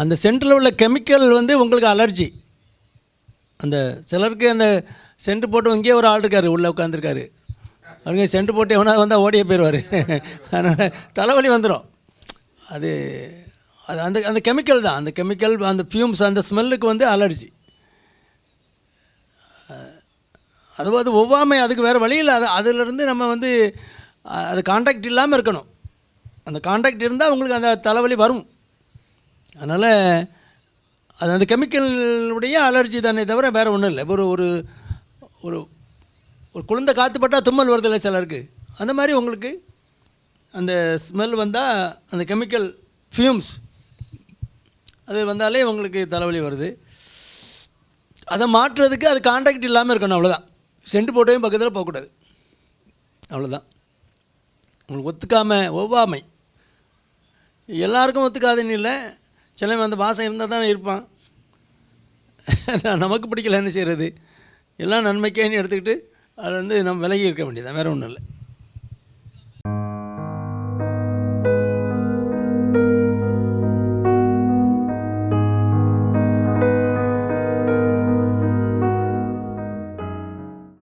அந்த சென்டரில் உள்ள கெமிக்கல் வந்து உங்களுக்கு அலர்ஜி அந்த சிலருக்கு அந்த சென்ட் போட்டு இங்கேயே ஒரு ஆள் இருக்கார் உள்ளே உட்காந்துருக்காரு அவருங்க சென்ட் போட்டு எவனா வந்தால் ஓடியே போயிடுவார் அதனால் தலைவலி வந்துடும் அது அது அந்த அந்த கெமிக்கல் தான். அந்த கெமிக்கல் அந்த ஃபியூம்ஸ் அந்த ஸ்மெல்லுக்கு வந்து அலர்ஜி அது அது ஒவ்வாமை அதுக்கு வேறு வழி இல்லை. அது அதிலிருந்து நம்ம வந்து அது கான்டாக்ட் இல்லாமல் இருக்கணும். அந்த காண்டாக்ட் இருந்தால் உங்களுக்கு அந்த தலைவலி வரும். அதனால் அது அந்த கெமிக்கலுடைய அலர்ஜி தானே தவிர வேறு ஒன்றும் இல்லை. ஒரு ஒரு ஒரு ஒரு குழந்தை காற்றுப்பட்டால் தும்மல் வருது இல்லை சிலருக்கு. அந்த மாதிரி உங்களுக்கு அந்த ஸ்மெல் வந்தால் அந்த கெமிக்கல் ஃபியூம்ஸ் அது வந்தாலே உங்களுக்கு தலைவலி வருது. அதை மாற்றுறதுக்கு அது காண்டாக்ட் இல்லாமல் இருக்கணும் அவ்வளோதான் சென்ட் போட்டையும் பக்கத்தில் போகக்கூடாது. அவ்வளோதான் உங்களுக்கு ஒத்துக்காமல் ஒவ்வாமை. எல்லாருக்கும் ஒத்துக்காதுன்னு இல்லை. சிலவன் அந்த பாசம் இருந்தால் தானே இருப்பான். நமக்கு பிடிக்கல என்ன செய்கிறது எல்லாம் நன்மைக்கேன்னு எடுத்துக்கிட்டு அது வந்து நம்ம விலகி இருக்க வேண்டியதான் வேறு ஒன்றும் இல்லை.